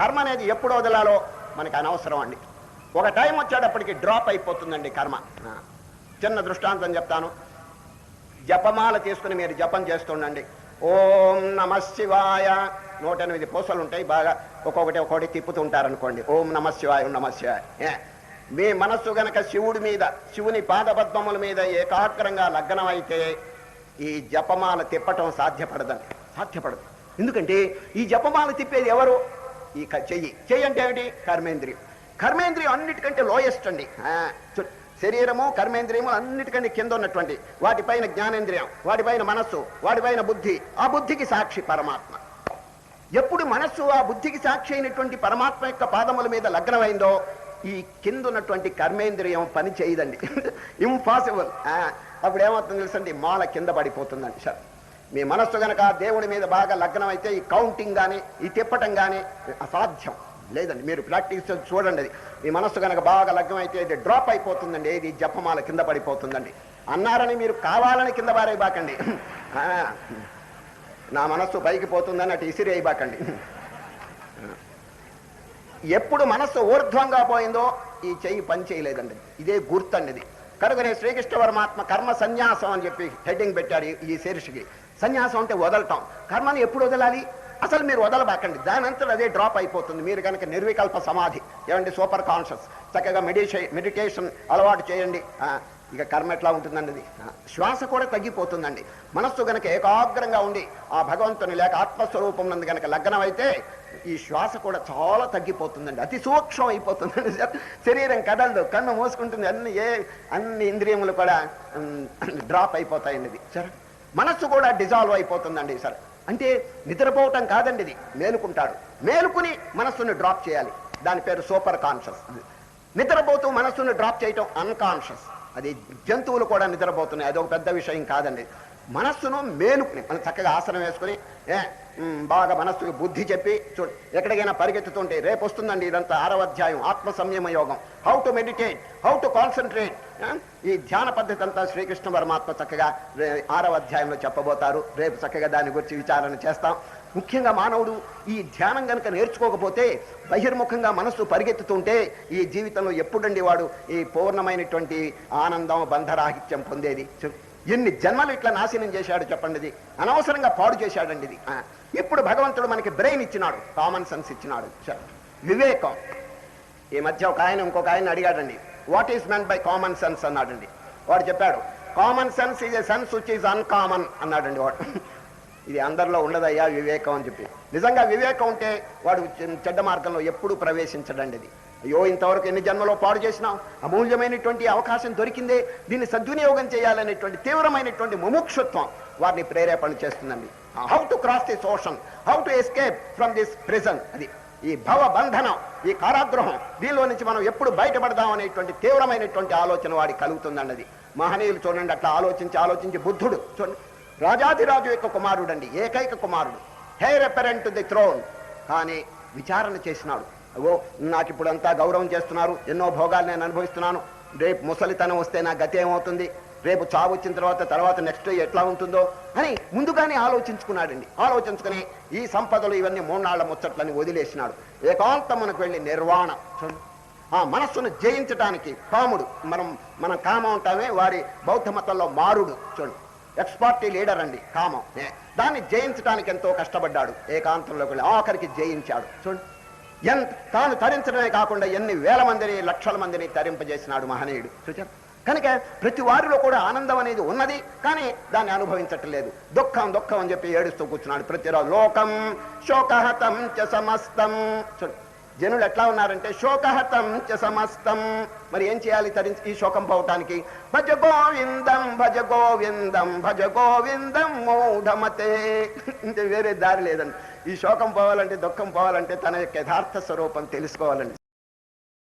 కర్మ అనేది ఎప్పుడు వదలాలో మనకి అనవసరం అండి. ఒక టైం వచ్చేటప్పటికి డ్రాప్ అయిపోతుందండి కర్మ. చిన్న దృష్టాంతం చెప్తాను. జపమాల తీసుకుని మీరు జపం చేస్తుండండి. ఓం నమ శివాయ. నూట ఎనిమిది పూసలు ఉంటాయి బాగా. ఒక్కొక్కటి ఒక్కొక్కటి తిప్పుతుంటారనుకోండి. ఓం నమ శివాయ నమ శివాయ. మీ మనస్సు గనక శివుడి మీద శివుని పాదపద్మముల మీద ఏకాగ్రంగా లగ్నమైతే ఈ జపమాల తిప్పటం సాధ్యపడదండి. సాధ్యపడదు. ఎందుకంటే ఈ జపమాల తిప్పేది ఎవరు? ఈ చెయ్యి. చెయ్యి అంటే ఏమిటి? కర్మేంద్రియం. కర్మేంద్రియం అన్నిటికంటే లోయెస్ట్ అండి. శరీరము కర్మేంద్రియము అన్నిటికంటే కింద ఉన్నటువంటి వాటిపైన జ్ఞానేంద్రియం వాటిపైన మనస్సు వాటిపైన బుద్ధి. ఆ బుద్ధికి సాక్షి పరమాత్మ. ఎప్పుడు మనస్సు ఆ బుద్ధికి సాక్షి అయినటువంటి పరమాత్మ యొక్క పాదముల మీద లగ్నమైందో ఈ కింద ఉన్నటువంటి కర్మేంద్రియం పని చేయదండి. ఇంపాసిబుల్ అప్పుడు ఏమవుతుంది తెలుసండి? మాల కింద పడిపోతుందండి సార్. మీ మనస్సు గనక దేవుడి మీద బాగా లగ్నం అయితే ఈ కౌంటింగ్ కానీ ఈ తిప్పటం కానీ అసాధ్యం. లేదండి మీరు ప్రాక్టీస్ చూడండి అది. మీ మనస్సు కనుక బాగా లగ్నం అయితే ఇది డ్రాప్ అయిపోతుందండి ఇది జపమాల కింద పడిపోతుందండి. అన్నారని మీరు కావాలని కింద పారేయబాకండి. నా మనస్సు పైకి పోతుందని అటు ఇసిరి అయిబాకండి ఎప్పుడు మనస్సు ఊర్ధ్వంగా పోయిందో ఈ చెయ్యి పని చేయలేదండి. ఇదే గుర్తండి ఇది కనుకనే శ్రీకృష్ణ పరమాత్మ కర్మ సన్యాసం అని చెప్పి హెడ్డింగ్ పెట్టాడు ఈ- శీర్షికి. సన్యాసం అంటే వదలటం. కర్మని ఎప్పుడు వదలాలి? అసలు మీరు వదలబాకండి. దాని అంతా అదే డ్రాప్ అయిపోతుంది. మీరు కనుక నిర్వికల్ప సమాధి. ఏమండి? Super conscious. చక్కగా మెడిటే మెడిటేషన్ అలవాటు చేయండి. ఇక కర్మ ఎట్లా ఉంటుందండి శ్వాస కూడా తగ్గిపోతుందండి. మనస్సు గనక ఏకాగ్రంగా ఉండి ఆ భగవంతుని లేక ఆత్మస్వరూపం నందు గనక లగ్నం అయితే ఈ శ్వాస కూడా చాలా తగ్గిపోతుందండి. అతి సూక్ష్మం అయిపోతుందండి సార్. శరీరం కదలదు కన్ను మూసుకుంటుంది అన్ని ఏ అన్ని ఇంద్రియములు కూడా డ్రాప్ అయిపోతాయండి ఇది మనస్సు కూడా డిజాల్వ్ అయిపోతుందండి సార్. అంటే నిద్రపోవటం కాదండి ఇది. మేలుకుంటాడు. మేలుకుని మనస్సుని డ్రాప్ చేయాలి. దాని పేరు సూపర్ కాన్షియస్. నిద్రపోతూ మనస్సును డ్రాప్ చేయటం అన్కాన్షియస్. అది జంతువులు కూడా నిద్రపోతున్నాయి. అది ఒక పెద్ద విషయం కాదండి. మనస్సును మేలుకుని మనం చక్కగా ఆసనం వేసుకుని ఏ బాగా మనస్సుకి బుద్ధి చెప్పి చూడు ఎక్కడికైనా పరిగెత్తుతుంటే రేపు వస్తుందండి ఇదంతా ఆరవ అధ్యాయం ఆత్మ సంయమ యోగం how to meditate how to concentrate ఈ ధ్యాన పద్ధతి అంతా శ్రీకృష్ణ పరమాత్మ చక్కగా ఆరవ అధ్యాయంలో చెప్పబోతారు. రేపు చక్కగా దాని గురించి విచారణ చేస్తాం. ముఖ్యంగా మానవుడు ఈ ధ్యానం కనుక నేర్చుకోకపోతే బహిర్ముఖంగా మనస్సు పరిగెత్తుతుంటే ఈ జీవితంలో ఎప్పుడండి వాడు ఈ పూర్ణమైనటువంటి ఆనందం బంధరాహిత్యం పొందేది? ఎన్ని జన్మలు ఇట్లా నాశనం చేశాడు చెప్పండి ఇది అనవసరంగా పాడు చేశాడండి ఇది. ఆ, ఇప్పుడు భగవంతుడు మనకి బ్రెయిన్ ఇచ్చినాడు కామన్ సెన్స్ ఇచ్చినాడు. చ- వివేకం. ఈ మధ్య ఒక ఆయన ఇంకొక ఆయన అడిగాడండి what is meant by common sense అన్నాడండి. వాడు చెప్పాడు common sense is a sense which is uncommon అన్నాడండి వాడు. ఇది అందరిలో ఉండదయ్యా వివేకం అని చెప్పి. నిజంగా వివేకం ఉంటే వాడు చెడ్డ మార్గంలో ఎప్పుడూ ప్రవేశించడండి ఇది. అయ్యో ఇంతవరకు ఎన్ని జన్మలో పాడు చేసినాం అమూల్యమైనటువంటి అవకాశం దొరికిందే దీన్ని సద్వినియోగం చేయాలనేటువంటి తీవ్రమైనటువంటి ముముక్షుత్వం వారిని ప్రేరేపణ చేస్తుందండి. How to cross this ocean how to escape from this prison అది ఈ భవ బంధనం ఈ కారాగృహం దీనిలో నుంచి మనం ఎప్పుడు బయటపడదాం అనేటువంటి తీవ్రమైనటువంటి ఆలోచన వాడికి కలుగుతుందండి అది. మహనీయులు చూడండి అట్లా ఆలోచించి ఆలోచించి బుద్ధుడు చూడండి. రాజాదిరాజు యొక్క కుమారుడు అండి ఏకైక కుమారుడు. హెయిర్ ఎపరెంట్ ది థ్రోన్ కానీ విచారణ చేసినాడు. ఓ నాకు ఇప్పుడు అంతా గౌరవం చేస్తున్నారు. ఎన్నో భోగాలు నేను అనుభవిస్తున్నాను. రేపు ముసలితనం వస్తే నా గతి ఏమవుతుంది? రేపు చావు వచ్చిన తర్వాత తర్వాత నెక్స్ట్ ఎట్లా ఉంటుందో? అని ముందుగానే ఆలోచించుకున్నాడండి. ఆలోచించుకుని ఈ సంపదలు ఇవన్నీ మూన్నాళ్ళ ముచ్చట్లని వదిలేసినాడు. ఏకాంతమునకు వెళ్ళి నిర్వాణ. ఆ మనస్సును జయించడానికి కాముడు. మనం మనం కామం అంటామే వారి బౌద్ధ మతంలో మారుడు. చూడండి ఎక్స్పార్టీ లీడర్ అండి కామం. దాన్ని జయించడానికి ఎంతో కష్టపడ్డాడు. ఏకాంతంలోకి వెళ్ళి ఆఖరికి జయించాడు. చూడు. ఎంత తాను తరించడమే కాకుండా ఎన్ని వేల మందిని లక్షల మందిని తరింపజేసినాడు మహనీయుడు. చూచారు కనుక ప్రతి వారిలో కూడా ఆనందం అనేది ఉన్నది కానీ దాన్ని అనుభవించట్లేదు. దుఃఖం దుఃఖం అని చెప్పి ఏడుస్తూ కూర్చున్నాడు ప్రతిరోజు. లోకం శోకహతం చ సమస్తం. జనులు ఎట్లా ఉన్నారంటే శోకహతం చ సమస్తం. మరి ఏం చేయాలి తరించి ఈ శోకం పోవటానికి? భజ గోవిందం భజ గోవిందం భజ గోవిందం మూఢమతే. వేరే దారి లేదండి. ఈ శోకం పోవాలంటే దుఃఖం పోవాలంటే తన యొక్క యథార్థ స్వరూపం తెలుసుకోవాలండి.